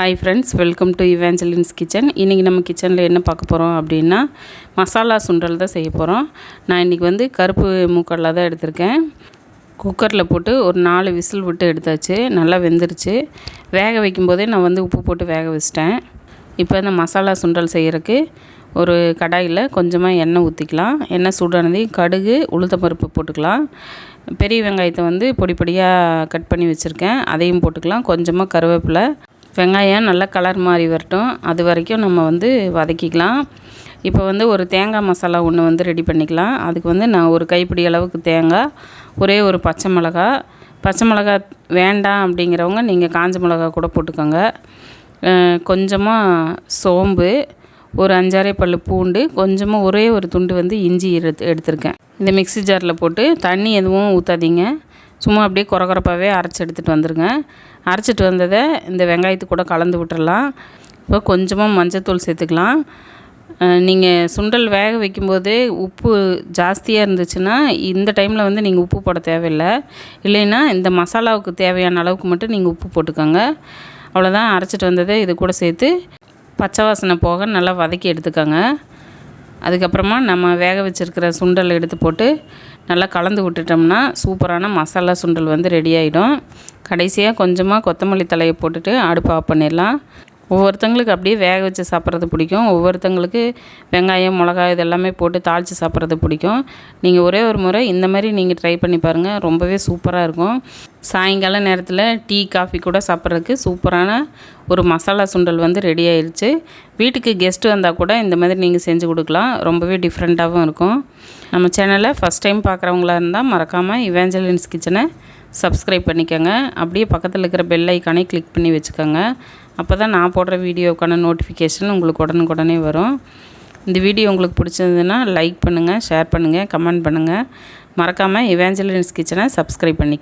Hi friends welcome to Evangeline's kitchen இன்றைக்கி நம்ம கிச்சனில் என்ன பார்க்க போகிறோம் அப்படின்னா மசாலா சுண்டல் தான் செய்ய போகிறோம் நான் இன்றைக்கி வந்து கருப்பு மூக்கடலாக தான் எடுத்திருக்கேன். குக்கரில் போட்டு ஒரு நாலு விசில் விட்டு எடுத்தாச்சு. நல்லா வெந்துருச்சு. வேக வைக்கும்போதே நான் வந்து உப்பு போட்டு வேக வச்சிட்டேன். இப்போ இந்த மசாலா சுண்டல் செய்கிறதுக்கு ஒரு கடாயில் கொஞ்சமாக எண்ணெய் ஊற்றிக்கலாம் எண்ணெய் சூடானது கடுகு உளுத்தம்பருப்பு போட்டுக்கலாம். பெரிய வெங்காயத்தை வந்து பொடி பொடியாக கட் பண்ணி வச்சுருக்கேன். அதையும் போட்டுக்கலாம். கொஞ்சமாக கருவேப்பிலை வெங்காயம் நல்லா கலர் மாறி வரட்டும். அது வரைக்கும் நம்ம வந்து வதக்கிக்கலாம். இப்போ வந்து ஒரு தேங்காய் மசாலா ஒன்று வந்து ரெடி பண்ணிக்கலாம். அதுக்கு வந்து நான் ஒரு கைப்பிடி அளவுக்கு தேங்காய் ஒரே ஒரு பச்சை மிளகா பச்சை மிளகா வேண்டாம் அப்படிங்கிறவங்க நீங்கள் காஞ்ச மிளகா கூட போட்டுக்கோங்க. கொஞ்சமாக சோம்பு ஒரு அஞ்சாறே பல் பூண்டு கொஞ்சமாக ஒரே ஒரு துண்டு வந்து இஞ்சி எடுத்து எடுத்திருக்கேன். இந்த மிக்ஸி ஜாரில் போட்டு தண்ணி எதுவும் ஊற்றாதீங்க சும்மா அப்படியே குறகுறப்பாகவே அரைச்சி எடுத்துகிட்டு வந்துடுங்க அரைச்சிட்டு வந்ததை இந்த வெங்காயத்து கூட கலந்து விட்டுறலாம். இப்போ கொஞ்சமாக மஞ்சத்தூள் சேர்த்துக்கலாம். நீங்கள் சுண்டல் வேக வைக்கும்போது உப்பு ஜாஸ்தியாக இருந்துச்சுன்னா இந்த டைமில் வந்து நீங்கள் உப்பு போட தேவையில்லை. இல்லைன்னா இந்த மசாலாவுக்கு தேவையான அளவுக்கு மட்டும் நீங்கள் உப்பு போட்டுக்கோங்க. அவ்வளோதான் அரைச்சிட்டு வந்ததை இது கூட சேர்த்து பச்சை வாசனை போக நல்லா வதக்கி எடுத்துக்கோங்க. அதுக்கப்புறமா நம்ம வேக வச்சுருக்கிற சுண்டல் எடுத்து போட்டு நல்லா கலந்து விட்டுட்டோம்னா சூப்பரான மசாலா சுண்டல் வந்து ரெடி ஆகிடும் கடைசியாக கொஞ்சமாக கொத்தமல்லி தலையை போட்டுட்டு அடுப்பு ஆஃப் பண்ணிடலாம். ஒவ்வொருத்தங்களுக்கு அப்படியே வேக வச்சு சாப்பிட்றது பிடிக்கும். ஒவ்வொருத்தங்களுக்கு வெங்காயம் மிளகா இதெல்லாமே போட்டு தாளித்து சாப்பிட்றது பிடிக்கும். நீங்கள் ஒரே ஒரு முறை இந்த மாதிரி நீங்கள் ட்ரை பண்ணி பாருங்கள் ரொம்பவே சூப்பராக இருக்கும். சாயங்கால நேரத்தில் டீ காஃபி கூட சாப்பிட்றதுக்கு சூப்பரான ஒரு மசாலா சுண்டல் வந்து ரெடி ஆயிடுச்சு வீட்டுக்கு கெஸ்ட்டு வந்தால் கூட இந்த மாதிரி நீங்கள் செஞ்சு கொடுக்கலாம். ரொம்பவே டிஃப்ரெண்ட்டாகவும் இருக்கும். நம்ம சேனலை ஃபஸ்ட் டைம் பார்க்குறவங்களா இருந்தால் மறக்காமல் இவேஞ்சலின்ஸ் கிச்சனை சப்ஸ்கிரைப் பண்ணிக்கோங்க. அப்படியே பக்கத்தில் இருக்கிற பெல் ஐக்கானே கிளிக் பண்ணி வச்சுக்கோங்க. அப்போ தான் நான் போடுற வீடியோக்கான நோட்டிஃபிகேஷன் உங்களுக்கு உடனுக்குடனே வரும். இந்த வீடியோ உங்களுக்கு பிடிச்சிருந்ததுன்னா லைக் பண்ணுங்கள் ஷேர் பண்ணுங்கள் கமெண்ட் பண்ணுங்கள் மறக்காமல் இவேஞ்சலின்ஸ் கிச்சனை சப்ஸ்கிரைப் பண்ணிக்க